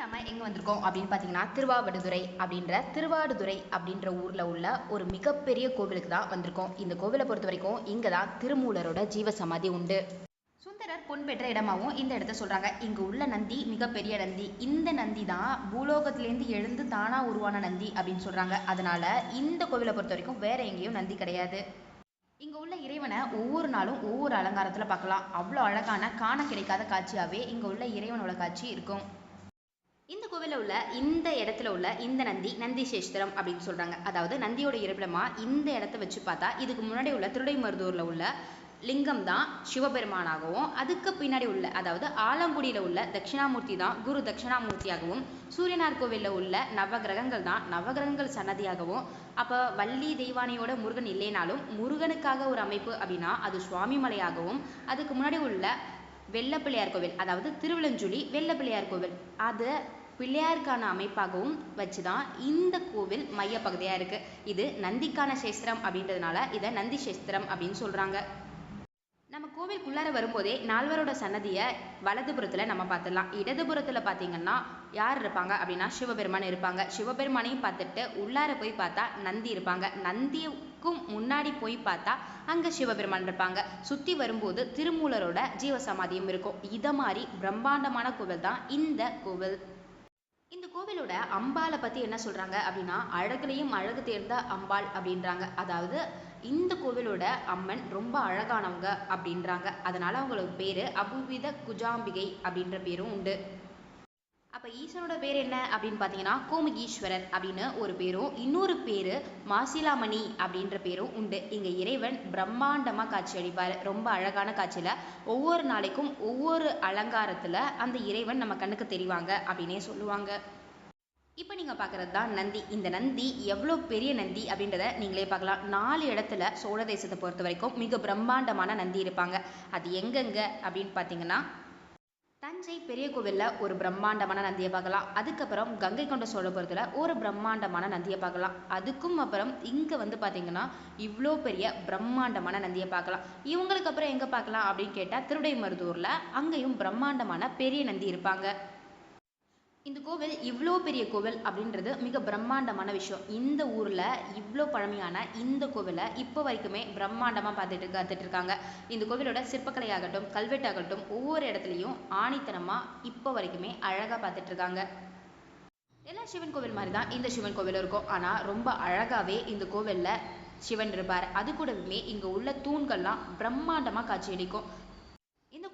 நம்ம எங்க வந்திருக்கோம் அப்படின்னு பார்த்தீங்கன்னா திருவாவடுதுறை அப்படின்ற திருவாடுதுறை அப்படின்ற ஊர்ல உள்ள ஒரு மிகப்பெரிய கோவிலுக்கு தான் வந்திருக்கோம். இந்த கோவிலை பொறுத்த வரைக்கும் இங்கே தான் திருமூலரோட ஜீவ சமாதி உண்டு. சுந்தரர் பொன் பெற்ற இடமாவும் இந்த இடத்த சொல்றாங்க. இங்க உள்ள நந்தி மிகப்பெரிய நந்தி. இந்த நந்தி தான் பூலோகத்திலேருந்து எழுந்து தானா உருவான நந்தி அப்படின்னு சொல்றாங்க. அதனால இந்த கோவிலை பொறுத்த வரைக்கும் வேற எங்கேயும் நந்தி கிடையாது. இங்க உள்ள இறைவனை ஒவ்வொரு நாளும் ஒவ்வொரு அலங்காரத்துல பார்க்கலாம். அவ்வளோ அழகான காண கிடைக்காத காட்சியாவே இங்க உள்ள இறைவனோட காட்சி இருக்கும். இந்த உள்ள இந்த இடத்துல உள்ள இந்த நந்தி நந்தி சேஸ்திரம் அப்படின்னு சொல்றாங்க. அதாவது நந்தியோட இருப்பிடமா இந்த இடத்த வச்சு பார்த்தா இதுக்கு முன்னாடி உள்ள திருடைமருதூர்ல உள்ள லிங்கம் தான் சிவபெருமானாகவும் அதுக்கு பின்னாடி உள்ள அதாவது ஆலங்குடியில் உள்ள தட்சிணாமூர்த்தி தான் குரு தட்சிணாமூர்த்தியாகவும் சூரியனார் கோவிலில் உள்ள நவகிரகங்கள் தான் நவகிரகங்கள் சன்னதியாகவும் அப்போ வள்ளி தெய்வானையோட முருகன் இல்லைனாலும் முருகனுக்காக ஒரு அமைப்பு அப்படின்னா அது சுவாமி மலையாகவும் அதுக்கு முன்னாடி உள்ள வெள்ளப்பிள்ளையார் கோவில் அதாவது திருவிழஞ்சுழி வெள்ளப்பிள்ளையார் கோவில். அது பிள்ளையாருக்கான அமைப்பாகவும் வச்சு தான் இந்த கோவில் மையப்பகுதியாக இருக்குது இது நந்திக்கான சேஸ்திரம் அப்படின்றதுனால இதை நந்தி சேஸ்திரம் அப்படின்னு சொல்கிறாங்க நம்ம கோவிலுக்குள்ளார வரும்போதே நால்வரோட சன்னதியை வலதுபுறத்தில் நம்ம பார்த்துடலாம். இடதுபுறத்தில் பார்த்தீங்கன்னா யார் இருப்பாங்க அப்படின்னா சிவபெருமான் இருப்பாங்க. சிவபெருமானையும் பார்த்துட்டு உள்ளார போய் பார்த்தா நந்தி இருப்பாங்க. நந்திக்கும் முன்னாடி போய் பார்த்தா அங்கே சிவபெருமான் இருப்பாங்க. சுற்றி வரும்போது திருமூலரோட ஜீவசமாதியும் இருக்கும். இதை மாதிரி பிரம்மாண்டமான கோவில் தான் இந்த கோவில். இந்த கோவிலோட அம்பாளை பத்தி என்ன சொல்றாங்க அப்படின்னா அழகுலையும் அழகு தேர்ந்த அம்பாள் அப்படின்றாங்க. அதாவது இந்த கோவிலோட அம்மன் ரொம்ப அழகானவங்க அப்படின்றாங்க. அதனால அவங்களுக்கு பேரு அபுவித குஜாம்பிகை அப்படின்ற பேரும் உண்டு. அப்போ ஈசனோட பேர் என்ன அப்படின்னு பார்த்தீங்கன்னா கோமுகீஸ்வரர் அப்படின்னு ஒரு பேரும் இன்னொரு பேர் மாசிலாமணி அப்படின்ற பேரும் உண்டு. இங்கே இறைவன் பிரம்மாண்டமாக காட்சி அளிப்பார். ரொம்ப அழகான காட்சியில் ஒவ்வொரு நாளைக்கும் ஒவ்வொரு அலங்காரத்தில் அந்த இறைவன் நம்ம கண்ணுக்கு தெரிவாங்க அப்படின்னே சொல்லுவாங்க. இப்போ நீங்கள் பார்க்குறது தான் நந்தி. இந்த நந்தி எவ்வளோ பெரிய நந்தி அப்படின்றத நீங்களே பார்க்கலாம். நாலு இடத்துல சோழ தேசத்தை பொறுத்த வரைக்கும் மிக பிரம்மாண்டமான நந்தி இருப்பாங்க. அது எங்கெங்க அப்படின்னு பார்த்தீங்கன்னா தஞ்சை பெரிய கோவில்ல ஒரு பிரம்மாண்டமான நந்தியை பார்க்கலாம். அதுக்கப்புறம் கங்கை கொண்ட சோழபுரத்தில் ஒரு பிரம்மாண்டமான நந்தியை பார்க்கலாம். அதுக்கும் அப்புறம் இங்கே வந்து பார்த்தீங்கன்னா இவ்வளோ பெரிய பிரம்மாண்டமான நந்தியை பார்க்கலாம். இவங்களுக்கு அப்புறம் எங்கே பார்க்கலாம் அப்படின்னு கேட்டால் திருடை மருதூரில் அங்கேயும் பிரம்மாண்டமான பெரிய நந்தி இருப்பாங்க. இந்த கோவில் இவ்வளோ பெரிய கோவில் அப்படின்றது மிக பிரம்மாண்டமான விஷயம். இந்த ஊரில் இவ்வளோ பழமையான இந்த கோவிலை இப்போ வரைக்குமே பிரம்மாண்டமாக பார்த்துட்டு காத்துட்டு இருக்காங்க. இந்த கோவிலோட சிற்பக்கலையாகட்டும் கல்வெட்டாகட்டும் ஒவ்வொரு இடத்துலையும் ஆணித்தனமாக இப்போ வரைக்குமே அழகாக பார்த்துட்டு இருக்காங்க. எல்லா சிவன் கோவில் மாதிரி தான் இந்த சிவன் கோவில் இருக்கும். ஆனால் ரொம்ப அழகாகவே இந்த கோவிலில் சிவன் இருப்பார். அது கூடவுமே இங்கே உள்ள தூண்கள்லாம் பிரம்மாண்டமாக காட்சியளிக்கும் இந்த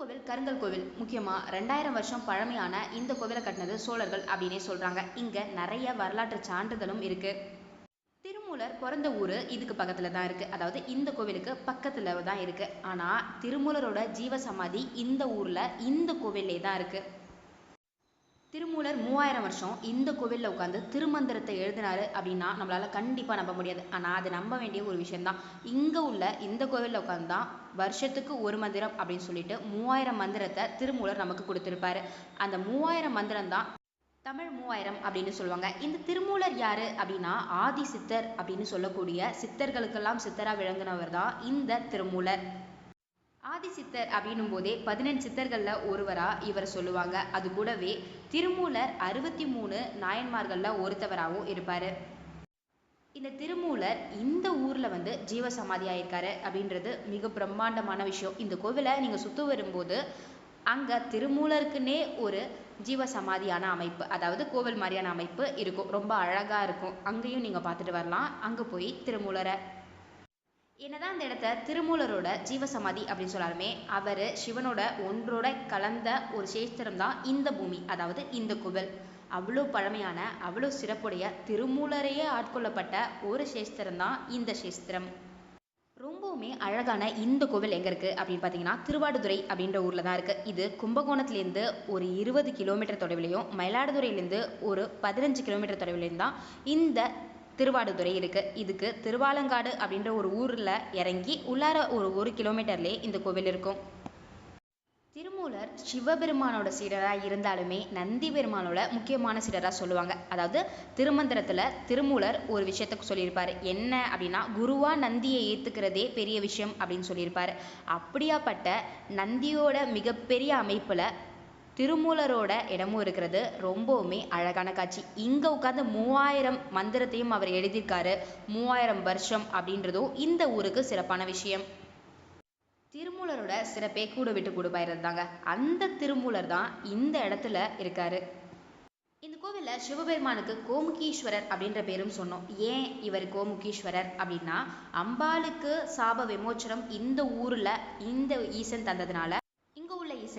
கோவில் கருங்கல் கோவில். முக்கியமாக ரெண்டாயிரம் வருஷம் பழமையான இந்த கோவிலை கட்டினது சோழர்கள் அப்படின்னே சொல்கிறாங்க இங்கே நிறைய வரலாற்று சான்றுகளும் இருக்குது திருமூலர் பிறந்த ஊர் இதுக்கு பக்கத்தில் தான் இருக்குது அதாவது இந்த கோவிலுக்கு பக்கத்தில் தான் இருக்குது ஆனால் திருமூலரோட ஜீவ சமாதி இந்த ஊரில் இந்த கோவிலே தான் இருக்குது திருமூலர் மூவாயிரம் வருஷம் இந்த கோவிலில் உட்காந்து திருமந்திரத்தை எழுதினாரு அப்படின்னா நம்மளால் கண்டிப்பாக நம்ப முடியாது. ஆனால் அது நம்ப வேண்டிய ஒரு விஷயம்தான். இங்கே உள்ள இந்த கோவிலில் உட்காந்து தான் வருஷத்துக்கு ஒரு மந்திரம் அப்படின்னு சொல்லிட்டு மூவாயிரம் மந்திரத்தை திருமூலர் நமக்கு கொடுத்துருப்பாரு. அந்த மூவாயிரம் மந்திரம் தான் தமிழ் மூவாயிரம் அப்படின்னு சொல்லுவாங்க. இந்த திருமூலர் யார் அப்படின்னா ஆதி சித்தர் அப்படின்னு சொல்லக்கூடிய சித்தர்களுக்கெல்லாம் சித்தராக விளங்குனவர் தான் இந்த திருமூலர். ஆதி சித்தர் அப்படின்னும் போதே பதினெண்டு சித்தர்களில் ஒருவராக இவர் சொல்லுவாங்க. அது கூடவே திருமூலர் அறுபத்தி மூணு நாயன்மார்களில் ஒருத்தவராகவும் இருப்பார். இந்த திருமூலர் இந்த ஊரில் வந்து ஜீவ சமாதி ஆயிருக்காரு அப்படின்றது மிக பிரம்மாண்டமான விஷயம். இந்த கோவிலை நீங்கள் சுற்று வரும்போது அங்கே திருமூலருக்குன்னே ஒரு ஜீவ சமாதியான அமைப்பு அதாவது கோவில் மாதிரியான அமைப்பு இருக்கும். ரொம்ப அழகாக இருக்கும். அங்கேயும் நீங்கள் பார்த்துட்டு வரலாம். அங்கே போய் திருமூலரை என்னதான் அந்த இடத்த திருமூலரோட ஜீவசமாதி அப்படின்னு சொன்னாலுமே அவர் சிவனோட ஒன்றோட கலந்த ஒரு சேஸ்திரம் தான் இந்த பூமி அதாவது இந்த கோவில் அவ்வளோ பழமையான அவ்வளோ சிறப்புடைய திருமூலரையே ஆட்கொள்ளப்பட்ட ஒரு சேஸ்திரம் தான் இந்த சேஸ்திரம் ரொம்பவுமே அழகான இந்த கோவில் எங்கே இருக்குது அப்படின்னு பார்த்தீங்கன்னா திருவாடுதுறை அப்படின்ற ஊரில் தான் இருக்குது இது கும்பகோணத்துலேருந்து ஒரு இருபது கிலோமீட்டர் தொலைவிலையும் மயிலாடுதுறையிலேருந்து ஒரு பதினஞ்சு கிலோமீட்டர் தொலைவிலையும் தான் இந்த திருவாடுதுறை இருக்கு. இதுக்கு திருவாலங்காடு அப்படின்ற ஒரு ஊரில் இறங்கி உள்ளார ஒரு ஒரு கிலோமீட்டர்லேயே இந்த கோவில் இருக்கும். திருமூலர் சிவபெருமானோட சீடராக இருந்தாலுமே நந்தி பெருமானோட முக்கியமான சீடராக சொல்லுவாங்க. அதாவது திருமந்திரத்தில் திருமூலர் ஒரு விஷயத்த சொல்லியிருப்பார். என்ன அப்படின்னா குருவா நந்தியை ஏற்றுக்கிறதே பெரிய விஷயம் அப்படின்னு சொல்லியிருப்பார். அப்படியாப்பட்ட நந்தியோட மிகப்பெரிய அமைப்பில் திருமூலரோட இடமும் இருக்கிறது. ரொம்பவுமே அழகான காட்சி. இங்கே உட்காந்து மூவாயிரம் மந்திரத்தையும் அவர் எழுதியிருக்காரு. மூவாயிரம் வருஷம் அப்படின்றதும் இந்த ஊருக்கு சிறப்பான விஷயம். திருமூலரோட சிறப்பே கூட விட்டு கூடுபாயிறது தாங்க அந்த திருமூலர் தான் இந்த இடத்துல இருக்காரு. இந்த கோவிலில் சிவபெருமானுக்கு கோமுகீஸ்வரர் அப்படின்ற பேரும் சொன்னோம். ஏன் இவர் கோமுகீஸ்வரர் அப்படின்னா அம்பாளுக்கு சாப விமோச்சனம் இந்த ஊரில் இந்த ஈசன் தந்ததுனால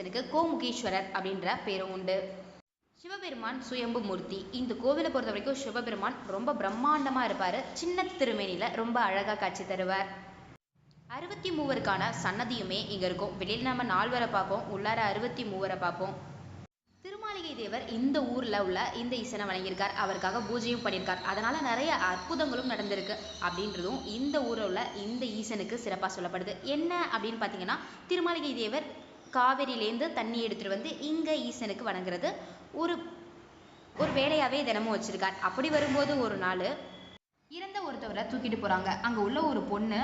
இங்க கோமுகீஸ்வரர் அப்படின்ற பேரும் உண்டு. சிவபெருமான் சுயம்பு மூர்த்தி. இந்த கோவிலை பொறுத்த வரைக்கும் சிவபெருமான் ரொம்ப பிரம்மாண்டமா இருப்பாரு. சின்ன திருமேனில ரொம்ப அழகா காட்சி தருவார். அறுபத்தி மூவருக்கான சன்னதியுமே இங்க இருக்கும். வெளியில் நம்ம நால்வரை பார்ப்போம். உள்ளார அறுபத்தி மூவரை பார்ப்போம். திருமாளிகை தேவர் இந்த ஊர்ல உள்ள இந்த ஈசனை வழங்கியிருக்கார் அவருக்காக பூஜையும் பண்ணியிருக்கார். அதனால நிறைய அற்புதங்களும் நடந்திருக்கு அப்படின்றதும் இந்த ஊரில் உள்ள இந்த ஈசனுக்கு சிறப்பா சொல்லப்படுது. என்ன அப்படின்னு பார்த்தீங்கன்னா திருமாளிகை தேவர் காவிரியிலேருந்து தண்ணி எடுத்துகிட்டு வந்து இங்கே ஈசனுக்கு வணங்குறது. ஒரு ஒரு வேலையாகவே தினமும் வச்சுருக்கார். அப்படி வரும்போது ஒரு நாள் ஒருத்தவரை தூக்கிட்டு போறாங்க. அங்க உள்ள ஒரு பொண்ணு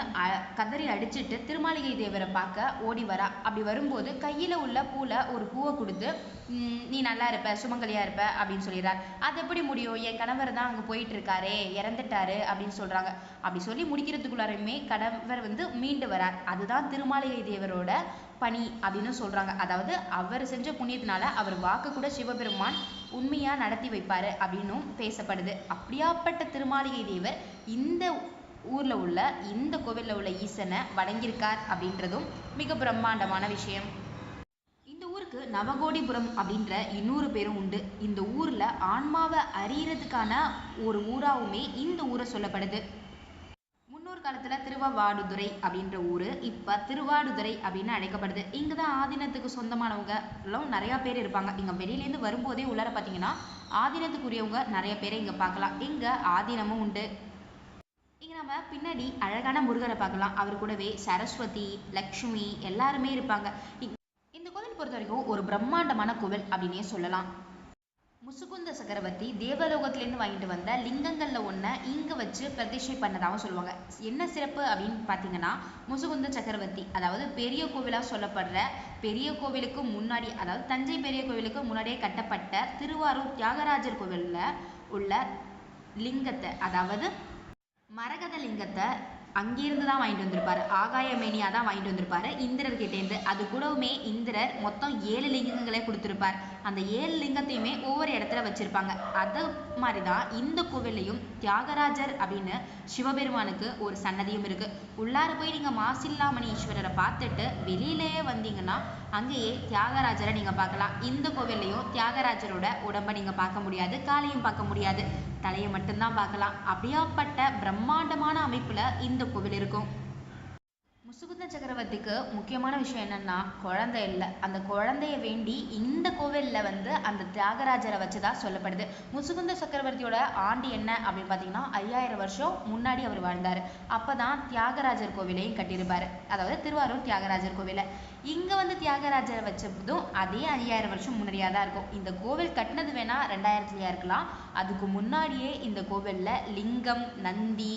கதறி அடிச்சிட்டு திருமாளிகை தேவரை பார்க்க ஓடி வரா. அப்படி வரும்போது கையில உள்ள பூல ஒரு பூவை கொடுத்து நீ நல்லா இருப்ப சுமங்கலியா இருப்ப அப்படின்னு சொல்லிடுறார். அது எப்படி முடியும்? என் கணவர் தான் அங்க போயிட்டு இருக்காரே இறந்துட்டாரு அப்படின்னு சொல்றாங்க. அப்படி சொல்லி முடிக்கிறதுக்குள்ளாரையுமே கணவர் வந்து மீண்டு வரார். அதுதான் திருமாளிகை தேவரோட பணி அப்படின்னு சொல்றாங்க. அதாவது அவர் செஞ்ச புண்ணியத்தினால அவர் வாக்கு கூட சிவபெருமான் உண்மையாக நடத்தி வைப்பார் அப்படின்னும் பேசப்படுது. அப்படியாப்பட்ட திருமாளிகை தேவர் இந்த ஊரில் உள்ள இந்த கோவிலில் உள்ள ஈசனை வணங்கியிருக்கார் அப்படின்றதும் மிக பிரம்மாண்டமான விஷயம். இந்த ஊருக்கு நவகோடிபுரம் அப்படின்ற இன்னொரு பேரும் உண்டு. இந்த ஊரில் ஆன்மாவை அறியறதுக்கான ஒரு ஊராகவுமே இந்த ஊரை சொல்லப்படுது. முன்னொரு காலத்துல திருவாடுதுறை அப்படின்ற ஊரு. இப்ப திருவாடுதுறை அப்படின்னு அழைக்கப்படுது. இங்கதான் ஆதீனத்துக்கு சொந்தமானவங்க எல்லாம் நிறைய பேர் இருப்பாங்க. இங்க வெளியில இருந்து வரும்போதே உள்ளார பாத்தீங்கன்னா ஆதீனத்துக்குரியவங்க நிறைய பேரை இங்க பார்க்கலாம். இங்க ஆதீனமும் உண்டு. இங்க நம்ம பின்னாடி அழகான முருகரை பார்க்கலாம். அவர் கூடவே சரஸ்வதி லக்ஷ்மி எல்லாருமே இருப்பாங்க. இந்த கோவில் பொறுத்த வரைக்கும் ஒரு பிரம்மாண்டமான கோவில் அப்படின்னே சொல்லலாம். முசுகுந்த சக்கரவர்த்தி தேவலோகத்திலேருந்து வாங்கிட்டு வந்த லிங்கங்களில் ஒன்றை இங்கே வச்சு பிரதிஷ்டை பண்ணதாகவும் சொல்லுவாங்க. என்ன சிறப்பு அப்படின்னு பார்த்தீங்கன்னா முசுகுந்த சக்கரவர்த்தி அதாவது பெரிய கோவிலாக சொல்லப்படுற பெரிய கோவிலுக்கு முன்னாடி அதாவது தஞ்சை பெரிய கோவிலுக்கு முன்னாடியே கட்டப்பட்ட திருவாரூர் தியாகராஜர் கோவிலில் உள்ள லிங்கத்தை அதாவது மரகத லிங்கத்தை அங்கிருந்து தான் வாங்கிட்டு வந்திருப்பாரு. ஆகாயமேனியா தான் வாங்கிட்டு வந்திருப்பாரு. இந்திரர் கிட்டேருந்து அது கூடவுமே இந்திரர் மொத்தம் ஏழு லிங்கங்களே கொடுத்துருப்பார். அந்த ஏழு லிங்கத்தையுமே ஒவ்வொரு இடத்துல வச்சிருப்பாங்க. அது மாதிரி தான் இந்த கோவில்லையும் தியாகராஜர் அப்படின்னு சிவபெருமானுக்கு ஒரு சன்னதியும் இருக்கு. உள்ளார போய் நீங்க மாசில்லாமணி ஈஸ்வரரை பார்த்துட்டு வெளியிலேயே வந்தீங்கன்னா அங்கேயே தியாகராஜரை நீங்க பார்க்கலாம். இந்த கோவில்லையும் தியாகராஜரோட உடம்பை நீங்க பார்க்க முடியாது காலையும் பார்க்க முடியாது. தலையை மட்டும்தான் பார்க்கலாம். அப்படியாப்பட்ட பிரம்மாண்டமான அமைப்பில் இந்த கோவில் இருக்கும். முசுகுந்த சக்கரவர்த்திக்கு முக்கியமான விஷயம் என்னன்னா குழந்தை இல்லை. அந்த குழந்தைய வேண்டி இந்த கோவிலில் வந்து அந்த தியாகராஜரை வச்சதா சொல்லப்படுது. முசுகுந்த சக்கரவர்த்தியோட ஆண்டு என்ன அப்படின்னு பார்த்தீங்கன்னா ஐயாயிரம் வருஷம் முன்னாடி அவர் வாழ்ந்தார். அப்போ தான் தியாகராஜர் கோவிலையும் கட்டியிருப்பார். அதாவது திருவாரூர் தியாகராஜர் கோவிலை. இங்கே வந்து தியாகராஜரை வச்சதும் அதே ஐயாயிரம் வருஷம் முன்னாடியாக தான் இருக்கும். இந்த கோவில் கட்டினது வேணால் ரெண்டாயிரத்துலையாக இருக்கலாம். அதுக்கு முன்னாடியே இந்த கோவிலில் லிங்கம் நந்தி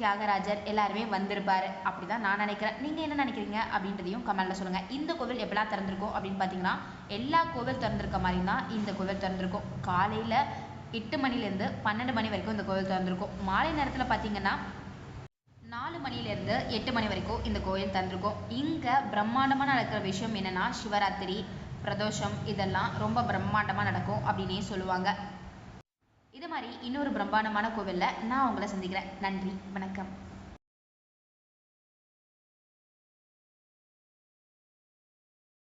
தியாகராஜர் எல்லாருமே வந்திருப்பாரு. அப்படிதான் நான் நினைக்கிறேன். நீங்க என்ன நினைக்கிறீங்க அப்படின்றதையும் கமெண்ட்ல சொல்லுங்க. இந்த கோவில் எப்பெல்லாம் திறந்திருக்கும் அப்படின்னு பார்த்தீங்கன்னா எல்லா கோவில் திறந்திருக்க மாதிரி தான் இந்த கோவில் திறந்திருக்கும். காலையில எட்டு மணிலேருந்து பன்னெண்டு மணி வரைக்கும் இந்த கோவில் திறந்திருக்கும். மாலை நேரத்துல பார்த்தீங்கன்னா நாலு மணிலேருந்து எட்டு மணி வரைக்கும் இந்த கோயில் திறந்திருக்கும். இங்கே பிரம்மாண்டமாக நடக்கிற விஷயம் என்னன்னா சிவராத்திரி பிரதோஷம் இதெல்லாம் ரொம்ப பிரம்மாண்டமாக நடக்கும் அப்படின்னே சொல்லுவாங்க. இது மாதிரி இன்னொரு பிரம்மாண்டமான கோவில்ல நான் உங்களை சந்திக்கிறேன். நன்றி. வணக்கம்.